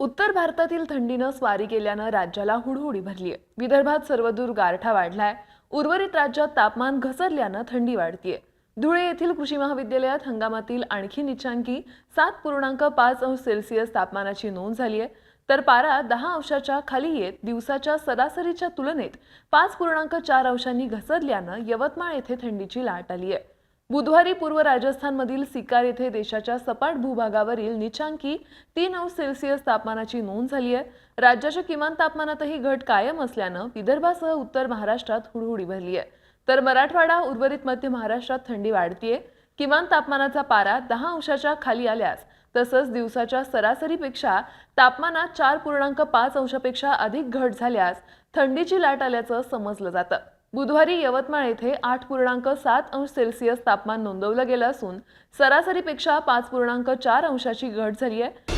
उत्तर भारतातील थंडीनं स्वारी केल्यानं राज्याला हुडहुडी भरली आहे विदर्भात सर्वदूर गारठा वाढलाय. उर्वरित राज्यात तापमान घसरल्यानं थंडी वाढतीये. धुळे येथील कृषी महाविद्यालयात हंगामातील आणखी निचांकी सात पूर्णांक पाच अंश सेल्सिअस तापमानाची नोंद झाली आहे तर पारा दहा अंशाच्या खाली येत दिवसाच्या सरासरीच्या तुलनेत पाच पूर्णांक चार अंशांनी घसरल्यानं यवतमाळ येथे थंडीची लाट आली आहे बुधवारी पूर्व राजस्थानमधील सिकार येथे देशाच्या सपाट भूभागावरील निचांकी तीन अंश सेल्सिअस तापमानाची नोंद झाली आहे. राज्याच्या किमान तापमानातही घट कायम असल्यानं विदर्भासह उत्तर महाराष्ट्रात हुडहुडी भरली आहे. तर मराठवाडा उर्वरित मध्य महाराष्ट्रात थंडी वाढतीये. किमान तापमानाचा पारा दहा अंशाच्या खाली आल्यास तसंच दिवसाच्या सरासरीपेक्षा तापमानात चार पूर्णांक पाच अंशापेक्षा अधिक घट झाल्यास थंडीची लाट आल्याचं समजलं जातं. बुधवारी यवतमाळ येथे आठ पूर्णांक सात अंश सेल्सिअस तापमान नोंदवलं गेलं असून सरासरीपेक्षा पाच पूर्णांक चार अंशाची घट झाली आहे.